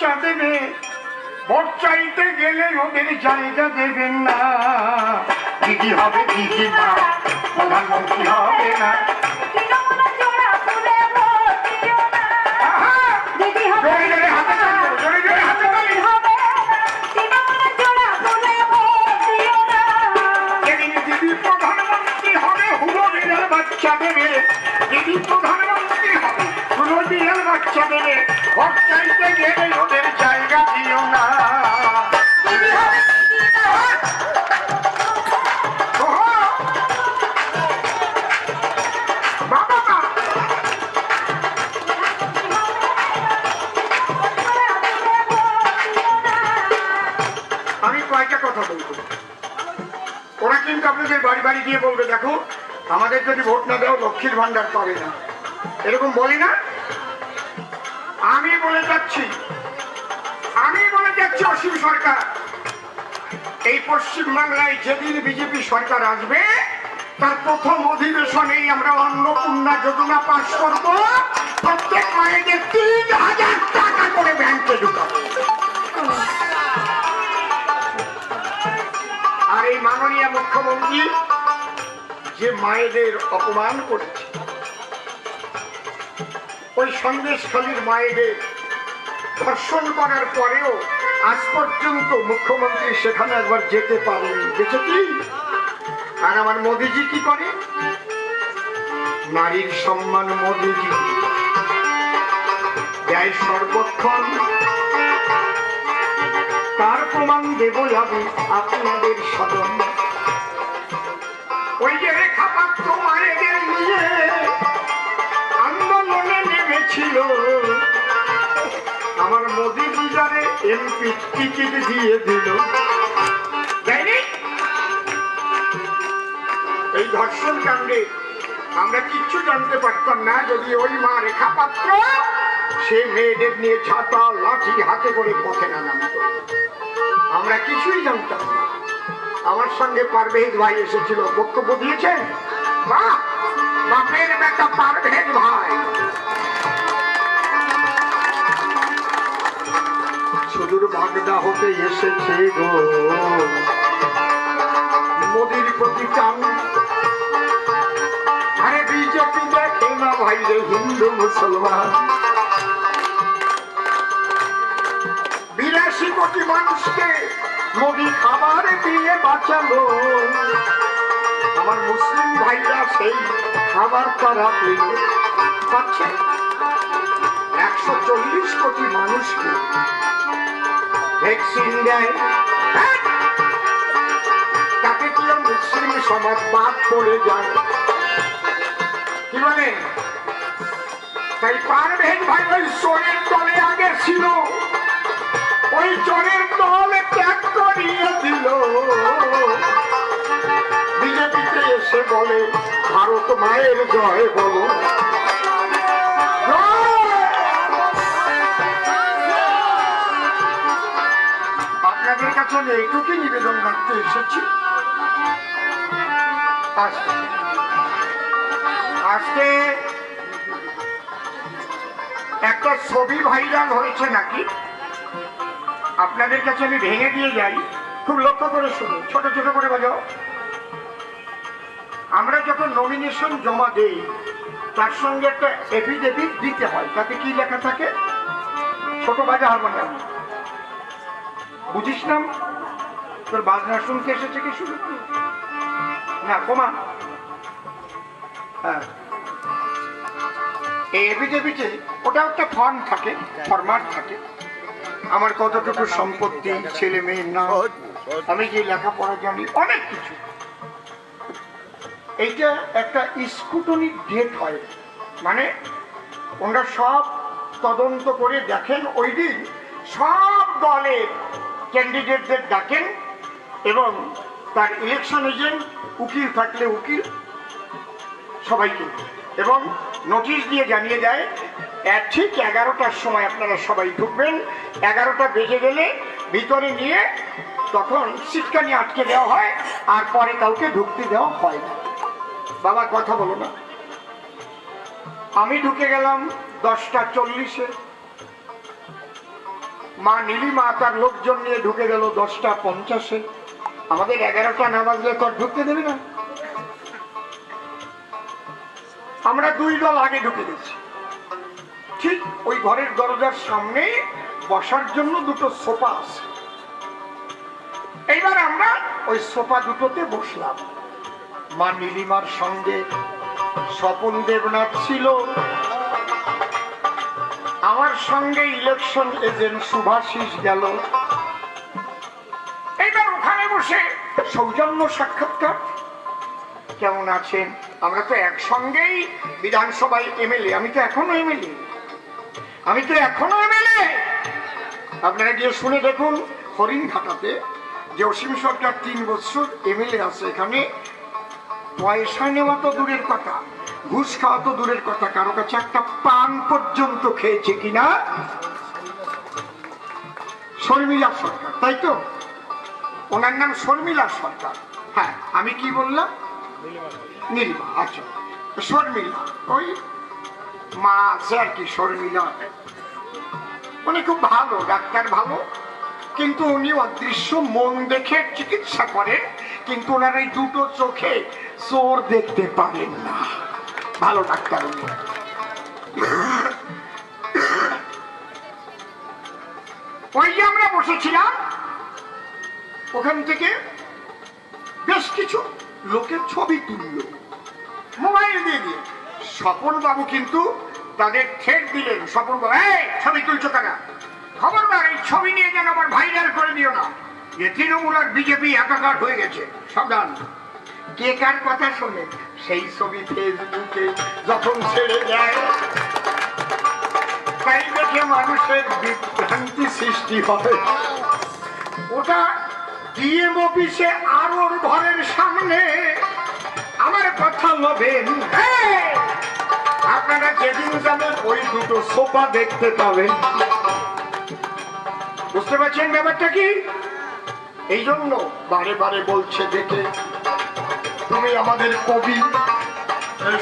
বাচ্চা দেবে ভোট চাইতে গেলে ওদের জায়গা দেবেন না। দিদি হবে দিদি মা প্রধানমন্ত্রী হবে না। বাচ্চা দেবে। দিদি প্রধানমন্ত্রী হবে বাচ্চা দেবে। ভোট চাইতে গেলে কয়েকটা কথা বলব। ওরা কিন্তু আপনাদের বাড়ি বাড়ি গিয়ে বলবে, দেখো, আমাদের যদি ভোট না দাও, লক্ষ্মীর ভান্ডার পাবে না। এরকম বলি না। আমি বলে যাচ্ছি, আমি বলে যাচ্ছি অসীম সরকার, এই পশ্চিম বাংলায় যেদিন বিজেপি সরকার আসবে, তার প্রথম অধিবেশনেই আমরা অন্নপূর্ণা যোজনা পাশ করব। প্রত্যেক মায়েদের তিন হাজার টাকা করে ব্যাংকে ঢুকাবো। মাননীয় মুখ্যমন্ত্রী যে মায়েদের অপমান করেছে। ওই সন্দেশখালীর মায়েদের ধর্ষণ করার পরেও আজ পর্যন্ত মুখ্যমন্ত্রী সেখানে একবার যেতে পারেনি। গেছে কি আর আমার মোদিজি কি করে? নারীর সম্মান মোদিজি। দেয় সর্বক্ষণ। তার প্রমাণ দেব আমি আপনাদের সদন ওই যে রেখা আন্দোলনে নেমেছিল। আমার মোদি বিজারে এমপি টিকিট দিয়ে দিল। এই ধর্ষণ কাণ্ডে আমরা কিচ্ছু জানতে পারতাম না যদি ওই মা রেখা পাত্র সে মেয়েদের নিয়ে ছাতা লাঠি হাতে করে পথে না নামতো। আমরা কিছুই জানতাম না। আমার সঙ্গে পারভেজ ভাই এসেছিল। বক্তব্য দিয়েছেন? বাপের বেটা পারভেজ ভাই। সুদূর হতে প্রতি আরে বিরাশি কোটি মানুষকে মোদি খাবার দিয়ে বাঁচালো, আমার মুসলিম ভাইরা সেই খাবার তারা পেল পাচ্ছে। একশো চল্লিশ কোটি মানুষকে ভ্যাকসিন দেয়। হ্যাঁ? তাতে কি মুসলিম সমাজ বাদ পড়ে যায়। কি বলেন তাই পারভেজ ভাই, ওই সোরের দলে আগে ছিল। ওই চরের দল ত্যাগ দিল বিজেপিতে এসে বলে, ভারত মায়ের জয় বলো। আপনাদের কাছে আমি এইটুকুই নিবেদন রাখতে এসেছি। আজকে একটা ছবি ভাইরাল হয়েছে নাকি? আপনাদের কাছে আমি ভেঙে দিয়ে যাই, খুব লক্ষ্য করে শুনুন, ছোট ছোট করে বাজাও। আমরা যখন নমিনেশন জমা দেই, তার সঙ্গে একটা এফিডেভিট দিতে হয়, তাতে কি লেখা থাকে? ছোট বাজা হারমোনিয়াম। বুঝিস না? তোর বাজনা শুনতে এসেছে কি শুরু না, কমা। হ্যাঁ। এই এফিডেভিটে ওটা একটা ফর্ম থাকে ফরম্যাট থাকে। আমার কতটুকু সম্পত্তি, ছেলে মেয়ের নাম, আমি যে লেখাপড়া জানি, অনেক কিছু। এইটা একটা স্কুটনিক ডেট হয়। মানে ওনারা সব তদন্ত করে দেখেন, ওই দিন সব দলের ক্যান্ডিডেটদের ডাকেন এবং তার ইলেকশন এজেন্ট, উকিল থাকলে উকিল, সবাইকে। এবং নোটিশ দিয়ে জানিয়ে দেয় ঠিক এগারোটার সময় আপনারা সবাই ঢুকবেন এগারোটা বেজে গেলে ভিতরে নিয়ে তখন সিটকানি আটকে দেওয়া হয়, আর পরে কাউকে ঢুকতে দেওয়া হয় না। বাবা, কথা বলো না। আমি ঢুকে গেলাম দশটা চল্লিশে। মা নীলিমা, তার লোকজন নিয়ে ঢুকে গেল দশটা পঞ্চাশে। আমাদের এগারোটা না বাজলে ঢুকতে দেবে না। আমরা দুই দল আগে ঢুকে গেছি। ঠিক ওই ঘরের দরজার সামনে বসার জন্য দুটো সোফা আছে। এইবার আমরা ওই সোফা দুটোতে বসলাম। মা নীলিমার সঙ্গে স্বপন দেবনাথ ছিল। আমার সঙ্গে ইলেকশন এজেন্ট সুভাষিস গেল। এইবার ওখানে বসে সৌজন্য সাক্ষাৎকার। কেমন আছেন? আমরা তো একসঙ্গেই বিধানসভায় এমএলএ। আমি তো এখনও এমএলএ। আমি তো এখনও আপনারা গিয়ে শুনে দেখুন, হরিণঘাটাতে যে অসীম সরকার তিন বছর এমএলএ আছে এখানে। পয়সা নেওয়া তো দূরের কথা, ঘুষ খাওয়া তো দূরের কথা, কারও কাছে একটা পান পর্যন্ত খেয়েছে কিনা? শর্মিলা সরকার, তাই তো? ওনার নাম শর্মিলা সরকার। হ্যাঁ আমি কি বললাম? নীলিমা আচ্ছা। শর্মিলা, ওই মা আছে আর কি, শর্মিলা। উনি খুব ভালো, ডাক্তার ভালো। কিন্তু উনি অদৃশ্য মন দেখে চিকিৎসা করেন, কিন্তু ওনার এই দুটো চোখে চোর দেখতে পারেন না। ভালো ডাক্তার উনি। ওই যে আমরা বসেছিলাম, ওখান থেকে বেশ কিছু লোকের ছবি তুলল। মোবাইল দিয়ে দিয়ে। স্বপন বাবু কিন্তু তাদের ঠেট দিলেন এই, ছবি তুলছো কারা খবরদার, এই ছবি নিয়ে যেন আবার ভাইরাল করে দিও না। যে তৃণমূল আর বিজেপি একাকার হয়ে গেছে, সাবধান। কে কার কথা শোনে, সেই ছবি ফেসবুকে যখন ছেড়ে যায় তাই দেখে মানুষের বিভ্রান্তি সৃষ্টি হবে ওটা ডিএম অফিসে আর ওর ঘরের সামনে। আমার কথা লবেন এই! আপনারা যেদিন যাবেন, ওই দুটো সোফা দেখতে পাবেন। বুঝতে পারছেন ব্যাপারটা কি? এই জন্য বারে বারে বলছে দেখে, তুমি আমাদের কবি।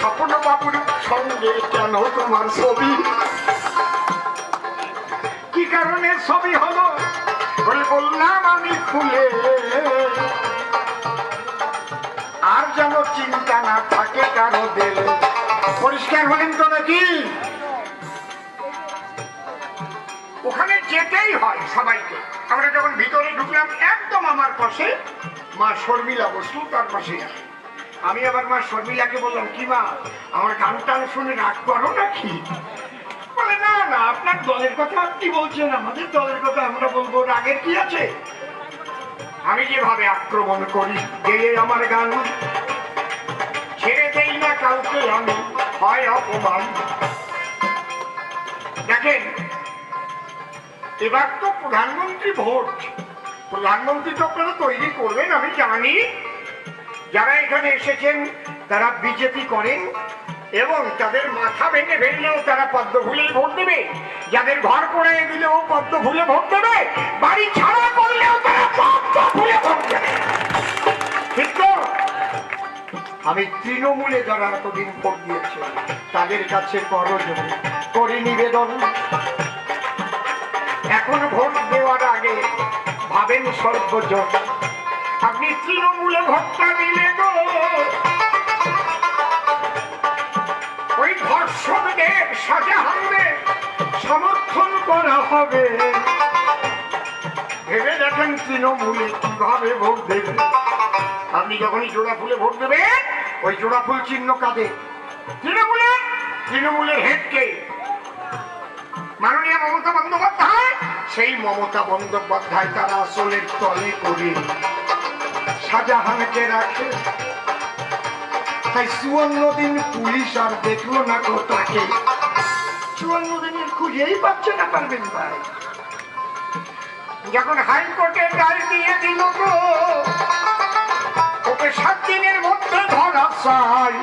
স্বপ্ন বাবুর সঙ্গে কেন তোমার ছবি? কি কারণে ছবি হলো? বললাম আমি খুলে আর যেন চিন্তা না থাকে কারও দিলে সবাইকে। আমরা যখন ভিতরে ঢুকলাম, একদম আমার পাশে মা শর্মিলা বসু, তার পাশে আমি আবার মা শর্মিলাকে বললাম, কি মা, আমার গান টান শুনে রাগ করো নাকি? বলে, না না, আপনার দলের কথা আপনি বলছেন, আমাদের দলের কথা আমরা বলব, রাগের কি আছে? আমি যেভাবে আক্রমণ করি গেয়ে আমার গান, ছেড়ে দেই না কাউকে আমি, হয় অপমান। দেখেন এবার তো প্রধানমন্ত্রী ভোট। প্রধানমন্ত্রী তো আপনারা তৈরি করবেন, আমি জানি। যারা এখানে এসেছেন, তারা বিজেপি করেন, এবং তাদের মাথা ভেঙে ফেললেও তারা পদ্ম ভুলেই ভোট দেবে। যাদের ঘর করে দিলেও পদ্ম ভুলে ভোট দেবে, বাড়ি ছাড়া করলেও তারা পদ্ম ভুলে ভোট দেবে। ঠিক তো? আমি তৃণমূলে যারা এতদিন ভোট দিয়েছে তাদের কাছে করি নিবেদন। এখন ভোট দেওয়ার আগে ভাবেন সর্বজন। আপনি তৃণমূলে ভোটটা দিলে গো। ওই ধর্ষকদের হবে সমর্থন করা হবে। ভেবে দেখেন তৃণমূলে কীভাবে ভোট দেবে। আপনি যখনই জোড়া ফুলে ভোট দেবেন, ওই জোড়া ফুল চিহ্ন কাঁদে তৃণমূলে তৃণমূলের হেডকে। মাননীয় মমতা বন্দ্যোপাধ্যায়। সেই মমতা বন্দ্যোপাধ্যায় তারা আসলের তলে করে শাহজাহানকে রাখে। তাই চুয়ান্ন দিন পুলিশ আর দেখল না গো তাকে। চুয়ান্ন দিনের খুঁজেই পাচ্ছে না পারবেন ভাই। যখন হাইকোর্টের রায় দিয়ে দিল গো ওকে সাত দিনের মধ্যে ধরা চাই।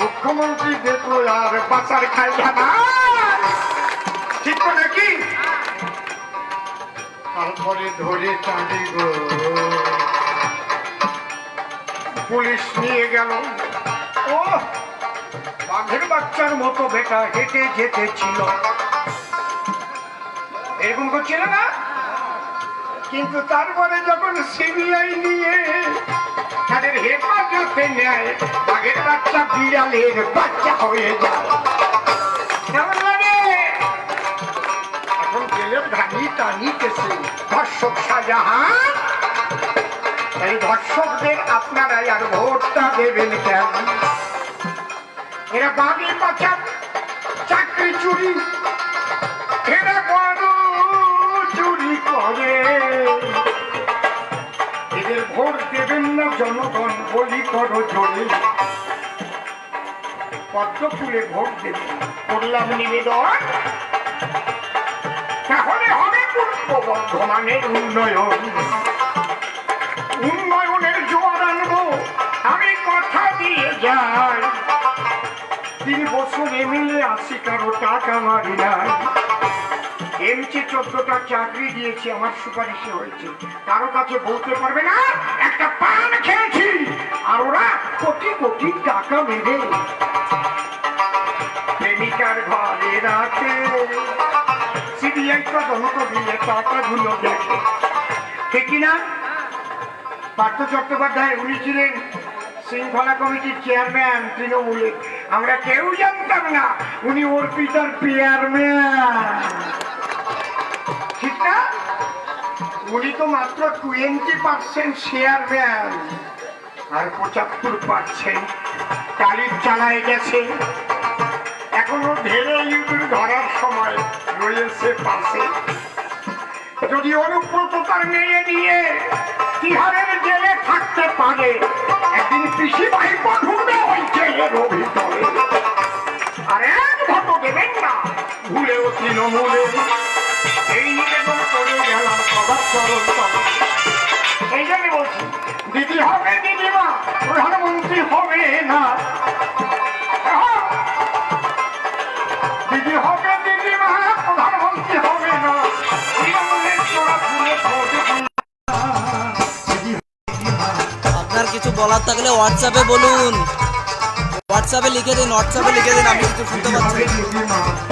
মুখ্যমন্ত্রী দেখল আর পাচার খাই না। ঠিক নাকি? তারপরে ধরে টানি গো। পুলিশ নিয়ে গেল। ও বাঘের বাচ্চার মতো বেটা হেঁটে যেতে ছিল। এরকম করছিল না? কিন্তু তারপরে যখন সিবিআই নিয়ে তাদের হেফাজতে নেয়, বাঘের বাচ্চা বিড়ালের বাচ্চা হয়ে যায়। চাকরি চুরি। এরা বড় চুরি করে। এদের ভোট দেবেন না জনগণ, বলি করো জোরে। পদ্ম ভোট দেবেন। করলাম নিবেদন। উন্নয়নের জোয়ার আমি কথা দিয়ে যাই। তিন বছর এমএলএ আশি কারও টাকা মারি নাই। এমচি চোদ্দটা চাকরি দিয়েছি, আমার সুপারিশে হয়েছে। কারও কাছে বলতে পারবে না, একটা পান খেয়েছি, আর ওরা কোটি কোটি টাকা মেরে প্রেমিকার ঘরে রাখে দিয়ে না উনি তো মাত্র টোয়েন্টি পার্সেন্ট চেয়ারম্যান। আর পঁচাত্তর পার্সেন্ট তালিম চালায় গেছে এখনও ধেরে ইঁদুর ধরার সময় রয়েছে পাশে। যদি অনুব্রত তার মেয়ে নিয়ে তিহারের জেলে থাকতে পারে, একদিন কৃষি ভাই ঢুকবে ওই জেলের ভিতরে আর এক ভোট দেবেন না, ভুলেও তৃণমূলে। এই নিবেদন করে গেলাম সবার চরণ এই জন্য বলছি, দিদি হবে দিদিমা, প্রধানমন্ত্রী হবে না। দিদি হবে প্রধানমন্ত্রী হবে না। আপনার কিছু বলার থাকলে হোয়াটসঅ্যাপে বলুন হোয়াটসঅ্যাপে লিখে দিন হোয়াটসঅ্যাপে লিখে দিন আমি কিছু শুনতে পাচ্ছি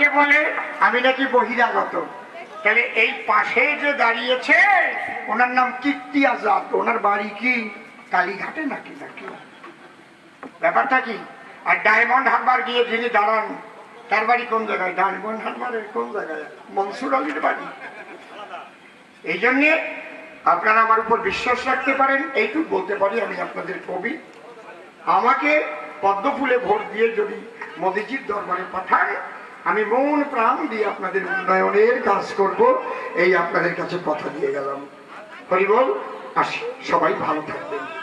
আমাকে বলে? আমি নাকি বহিরাগত। তাহলে এই পাশে যে দাঁড়িয়েছে, ওনার নাম কীর্তি আজাদ। ওনার বাড়ি কি কালীঘাটে নাকি? নাকি? ব্যাপারটা কি? আর ডায়মন্ড হারবার গিয়ে যিনি দাঁড়ান, তার বাড়ি কোন জায়গায়? ডায়মন্ড হারবারের কোন জায়গায়? মনসুর আলীর বাড়ি। এই জন্যে আপনারা আমার উপর বিশ্বাস রাখতে পারেন, এইটুকু বলতে পারি আমি আপনাদের কবি। আমাকে পদ্মফুলে ভোট দিয়ে যদি মোদিজির দরবারে পাঠান আমি মন প্রাণ দিয়ে আপনাদের উন্নয়নের কাজ করব, এই আপনাদের কাছে কথা দিয়ে গেলাম। হরিবল, আসি, সবাই ভালো থাকবেন।